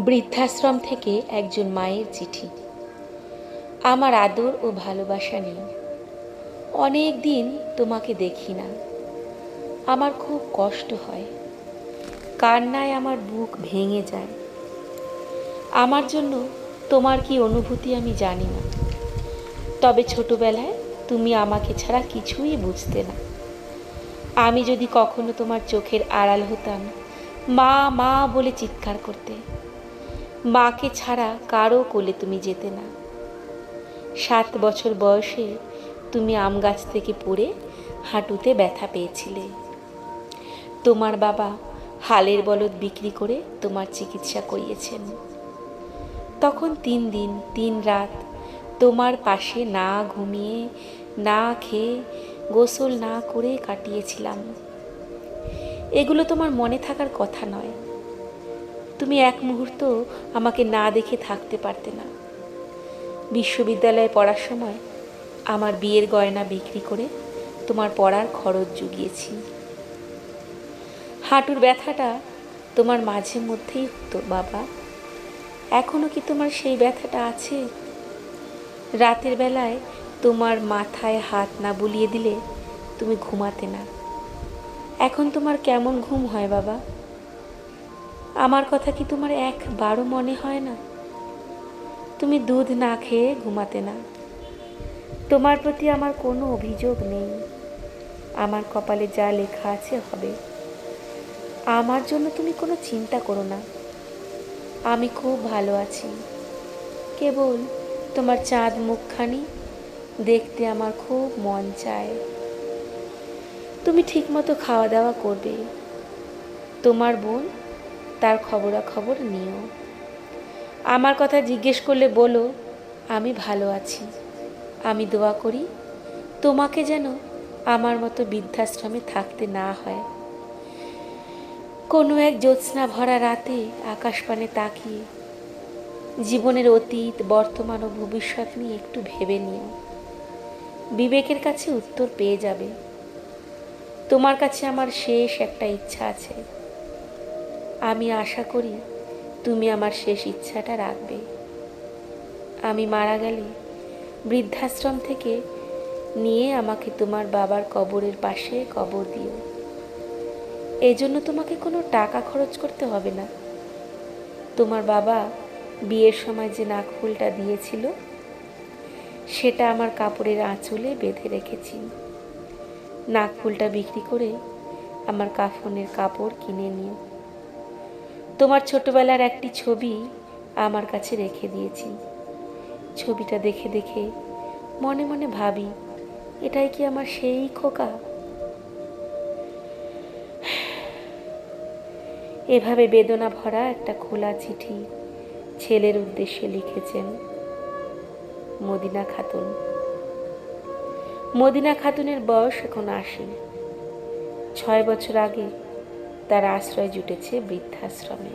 বৃদ্ধাশ্রম থেকে একজন মায়ের চিঠি। আমার আদর ও ভালোবাসা নেই। অনেক দিন তোমাকে দেখি না। আমার খুব কষ্ট হয়। কান্নায় আমার বুক ভেঙে যায়। আমার জন্য তোমার কি অনুভূতি আমি জানি না। তবে ছোটবেলায় তুমি আমাকে ছাড়া কিছুই বুঝতে না। আমি যদি কখনো তোমার চোখের আড়াল হতাম, মা মা বলে চিৎকার করতে মাকে ছাড়া কারও কোলে তুমি যেতে না। সাত বছর বয়সে তুমি আম গাছ থেকে পড়ে হাঁটুতে ব্যথা পেয়েছিলে। তোমার বাবা হালের বলদ বিক্রি করে তোমার চিকিৎসা করিয়েছেন। তখন তিন দিন, তিন রাত তোমার পাশে না ঘুমিয়ে, না খেয়ে গোসল না করে কাটিয়েছিলাম। এগুলো তোমার মনে থাকার কথা নয়। তুমি এক মুহূর্ত আমাকে না দেখে থাকতে পারতে না। বিশ্ববিদ্যালয়ে পড়ার সময় আমার বিয়ের গয়না বিক্রি করে তোমার পড়ার খরচ জুগিয়েছি। হাঁটুর ব্যথাটা তোমার মাঝে মধ্যেই হতো, বাবা। এখনও কি তোমার সেই ব্যথাটা আছে? রাতের বেলায় তোমার মাথায় হাত না বুলিয়ে দিলে তুমি ঘুমাতে না। এখন তোমার কেমন ঘুম হয়, বাবা? আমার কথা কি তোমার একবারও মনে হয় না? তুমি দুধ না খেয়ে ঘুমাতে না। তোমার প্রতি আমার কোনো অভিযোগ নেই। আমার কপালে যা লেখা আছে হবে। আমার জন্য তুমি কোনো চিন্তা করো না। আমি খুব ভালো আছি। কেবল তোমার চাঁদ মুখখানি দেখতে আমার খুব মন চায়। তুমি ঠিকমতো খাওয়া দাওয়া করবে। তোমার বোন তার খবরাখবর নিও। আমার কথা জিজ্ঞেস করলে বলো, আমি ভালো আছি। আমি দোয়া করি, তোমাকে যেন আমার মতো বৃদ্ধাশ্রমে থাকতে না হয়। কোনো এক জ্যোৎস্না ভরা রাতে আকাশপানে তাকিয়ে জীবনের অতীত, বর্তমান ও ভবিষ্যৎ নিয়ে একটু ভেবে নিও। বিবেকের কাছে উত্তর পেয়ে যাবে। তোমার কাছে আমার শেষ একটা ইচ্ছা আছে। আমি আশা করি তুমি আমার শেষ ইচ্ছাটা রাখবে। আমি মারা গেলে বৃদ্ধাশ্রম থেকে নিয়ে আমাকে তোমার বাবার কবরের পাশে কবর দিও। এই জন্য তোমাকে কোনো টাকা খরচ করতে হবে না। তোমার বাবা বিয়ের সময় যে নাকফুলটা দিয়েছিল, সেটা আমার কাপড়ের আঁচলে বেঁধে রেখেছি। নাকফুলটা বিক্রি করে আমার কাফনের কাপড় কিনে নিও। তোমার ছোটবেলার একটি ছবি আমার কাছে রেখে দিয়েছি। ছবিটা দেখে দেখে মনে মনে ভাবি, এটাই কি আমার সেই খোকা? এভাবে বেদনা ভরা একটা খোলা চিঠি ছেলের উদ্দেশ্যে লিখেছেন মদিনা খাতুন। মদিনা খাতুনের বয়স এখন আশি। ছয় বছর আগে তার আশ্রয় জুটেছে বৃদ্ধাশ্রমে।